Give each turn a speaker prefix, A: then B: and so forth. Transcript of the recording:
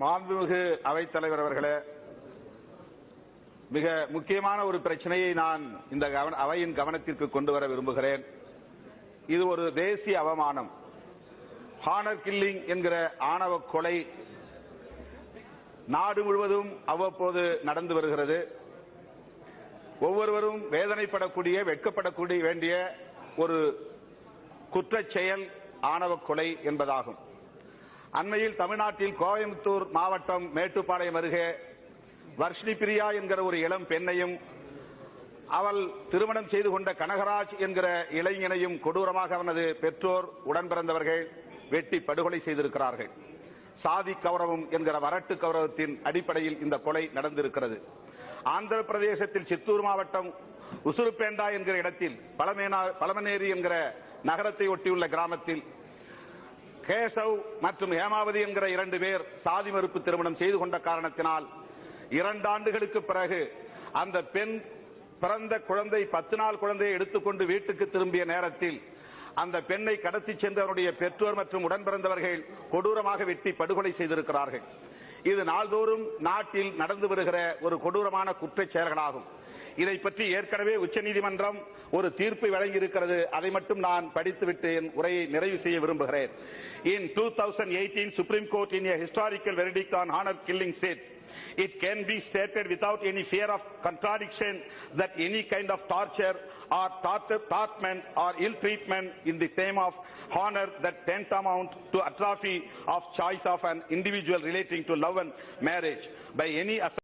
A: மாண்புமிகு அவைத்தலைவர் அவர்களே மிக முக்கியமான ஒரு பிரச்சனையை நான் இந்த கவன- அவையின் கவனத்திற்கு கொண்டு வர விரும்புகிறேன். இது ஒரு தேசிய அவமானம். ஹானர் கில்லிங் என்கிற ஆணவ கொலை நாடு முழுவதும் அவ்வப்போது நடந்து வருகிறது. ஒவ்வொருவரும் வேதனைப்படக்கூடிய வெட்கப்படக்கூடிய வேண்டிய ஒரு குற்றச் செயல் ஆணவ கொலை என்பதாகும். அண்மையில் தமிழ்நாட்டில் கோயம்புத்தூர் மாவட்டம் மேட்டுப்பாளையம் அருகே வர்ஷினி பிரியா என்கிற ஒரு இளம் பெண்ணையும் அவள் திருமணம் செய்து கொண்ட கனகராஜ் என்கிற இளைஞனையும் கொடூரமாக அவனது பெற்றோர் உடன் பிறந்தவர்கள் வெட்டி படுகொலை செய்திருக்கிறார்கள். சாதி கௌரவம் என்கிற வரட்டு கௌரவத்தின் அடிப்படையில் இந்த கொலை நடந்திருக்கிறது. ஆந்திர பிரதேசத்தில் சித்தூர் மாவட்டம் உசுருப்பேண்டா என்கிற இடத்தில் பழமேனா- பழமனேரி என்கிற நகரத்தை ஒட்டியுள்ள கிராமத்தில் கேசவ் மற்றும் ஹேமாவதி என்கிற இரண்டு பேர் சாதி மறுப்பு திருமணம் செய்து கொண்ட காரணத்தினால் இரண்டு ஆண்டுகளுக்கு பிறகு அந்த பெண் பிறந்த குழந்தை பத்து நாள் குழந்தையை எடுத்துக்கொண்டு வீட்டுக்கு திரும்பிய நேரத்தில் அந்த பெண்ணை கடத்தி சென்றவருடைய பெற்றோர் மற்றும் உடன் பிறந்தவர்கள் கொடூரமாக வெட்டி படுகொலை செய்திருக்கிறார்கள். இது நாள்தோறும் நாட்டில் நடந்து வருகிற ஒரு கொடூரமான குற்றச் செயல்களாகும். இதை பற்றி ஏற்கனவே உச்சநீதிமன்றம் ஒரு தீர்ப்பு வழங்கியிருக்கிறது. அதை மட்டும் நான் படித்துவிட்டு என் உரையை நிறைவு செய்ய விரும்புகிறேன். In two thousand eighteen supreme court in historical verdict on honour killing state it can be stated without any fear of contradiction that any kind of torture or torment or ill treatment in the name of honor that tantamount to atrophy of choice of an individual relating to love and marriage by any